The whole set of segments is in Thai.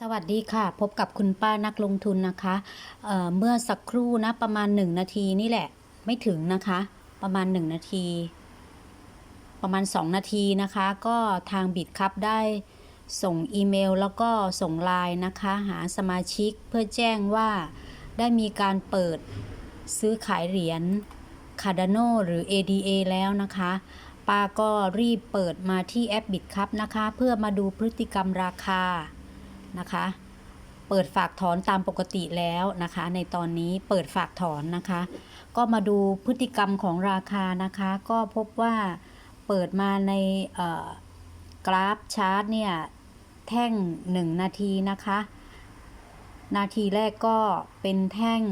สวัสดีค่ะ พบกับคุณป้านักลงทุนนะคะเเมื่อสักครู่นะประมาณ 1 นาทีนี่แหละไม่ถึงนะคะ ประมาณ 1 นาที ประมาณ 2 นาทีนะคะ ก็ทางบิดครับได้ส่งอีเมลแล้วก็ส่งไลน์นะคะ หาสมาชิกเพื่อแจ้งว่าได้มีการเปิดซื้อขายเหรียญ Cardano หรือ ADA แล้วนะคะป้าก็รีบเปิดมาที่แอปบิดครับนะคะ เพื่อมาดูพฤติกรรมราคา นะคะ เปิดฝากถอนตามปกติแล้วนะคะ ในตอนนี้เปิดฝากถอนนะคะ ก็มาดูพฤติกรรมของราคานะคะ ก็พบว่าเปิดมาในกราฟชาร์ตเนี่ย แท่ง 1 นาทีนะคะ นาทีแรกก็เป็นแท่ง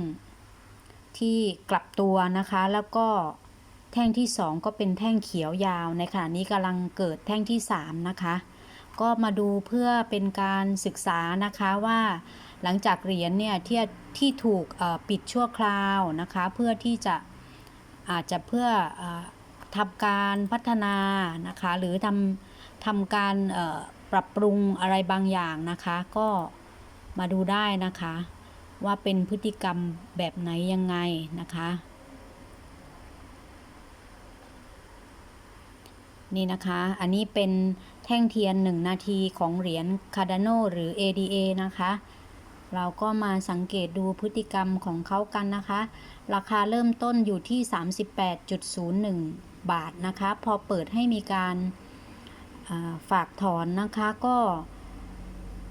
ที่กลับตัวนะคะ แล้วก็แท่งที่ 2 ก็เป็นแท่งเขียวยาว ในขณะนี้กำลังเกิดแท่งที่ 3 นะคะ ก็มาดูเพื่อเป็นการศึกษานะคะว่า หลังจากเหรียญเนี่ยที่ที่ถูกปิดชั่วคราวนะคะเพื่อที่จะอาจจะเพื่ออทำการพัฒนานะคะหรือทำทำการปรับปรุงอะไรบางอย่างนะคะ ก็มาดูได้นะคะ ว่าเป็นพฤติกรรมแบบไหนยังไงนะคะ นี่นะคะ อันนี้เป็นแท่งเทียน 1 นาทีของเหรียญ Cardano หรือ ADA นะคะ เราก็มาสังเกตดูพฤติกรรมของเขากันนะคะ ราคาเริ่มต้นอยู่ที่ 38.01 บาทนะคะ พอเปิดให้มีการาฝากถอนนะคะก็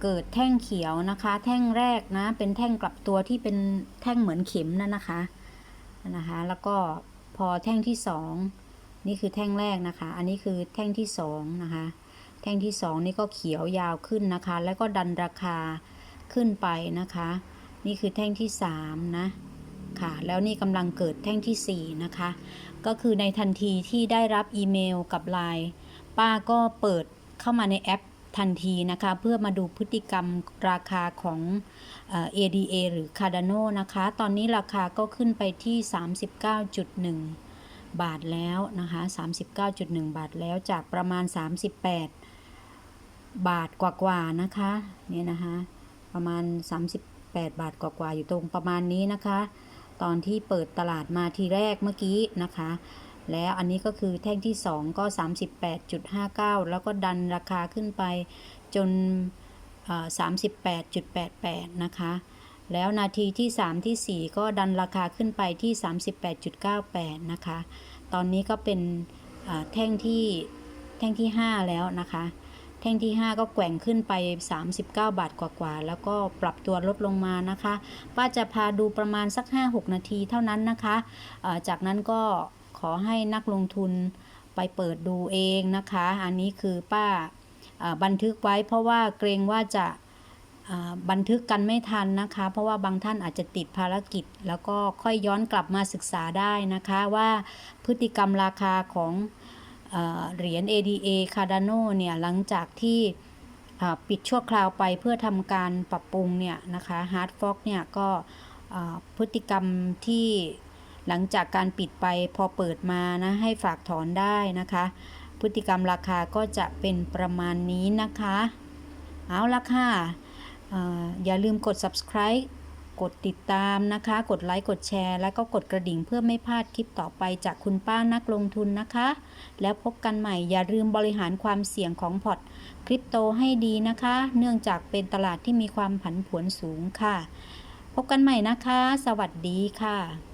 เกิดแท่งเขียวนะคะ แท่งแรกนะ เป็นแท่งกลับตัวที่เป็นแท่งเหมือนเข็มนั่นนะคะนะคะ แล้วก็พอแท่งที่สอง นี่คือแท่งแรกนะคะ อันนี้คือแท่งที่สองนะคะ แท่งที่สองนี่ก็เขียวยาวขึ้นนะคะ แล้วก็ดันราคาขึ้นไปนะคะ นี่คือแท่งที่สามนะค่ะ แล้วนี่กำลังเกิดแท่งที่สี่นะคะ ก็คือในทันทีที่ได้รับอีเมลกับไลน์ป้าก็เปิดเข้ามาในแอปทันทีนะคะ เพื่อมาดูพฤติกรรมราคาของ ADA หรือ Cardano นะคะ ตอนนี้ราคาก็ขึ้นไปที่ 39.1 บาทแล้วนะคะ 39.1 บาทแล้วจากประมาณ 38 บาทกว่าๆนะคะเนี่ยนะคะประมาณ 38 บาทกว่าๆอยู่ตรงประมาณนี้นะคะ ตอนที่เปิดตลาดมาทีแรกเมื่อกี้นะคะ แล้วอันนี้ก็คือแท่งที่ 2 ก็ 38.59 แล้วก็ดันราคาขึ้นไปจน 38.88 นะคะ แล้วนาทีที่ 3 ที่ 4 ก็ดันราคาขึ้นไปที่ 38.98 นะคะ ตอนนี้ก็เป็นแท่งที่แท่งที่ 5 แล้วนะคะ แท่งที่ 5 ก็แกว่งขึ้นไป 39 บาทกว่าๆ แล้วก็ปรับตัวลดลงมานะคะ ป้าจะพาดูประมาณสัก 5-6 นาทีเท่านั้นนะคะ จากนั้นก็ขอให้นักลงทุนไปเปิดดูเองนะคะ อันนี้คือป้าบันทึกไว้เพราะว่าเกรงว่าจะ บันทึกกันไม่ทันนะคะ เพราะว่าบางท่านอาจจะติดภารกิจ แล้วก็ค่อยย้อนกลับมาศึกษาได้นะคะว่าพฤติกรรมราคาของเหรียญ ADA Cardano เนี่ยหลังจากที่ปิดชั่วคราวไปเพื่อทำการปรับปรุงเนี่ยนะคะ Hard Fork เนี่ยก็พฤติกรรมที่หลังจากการปิดไปพอเปิดมานะ ให้ฝากถอนได้นะคะ พฤติกรรมราคาก็จะเป็นประมาณนี้นะคะ เอาละค่ะ อย่าลืมกด subscribe กดติดตามนะคะ กดไลค์ กดแชร์ แล้วก็กดกระดิ่งเพื่อไม่พลาดคลิปต่อไปจากคุณป้านักลงทุนนะคะ แล้วพบกันใหม่ อย่าลืมบริหารความเสี่ยงของพอร์ตคริปโตให้ดีนะคะ เนื่องจากเป็นตลาดที่มีความผันผวนสูงค่ะ พบกันใหม่นะคะ สวัสดีค่ะ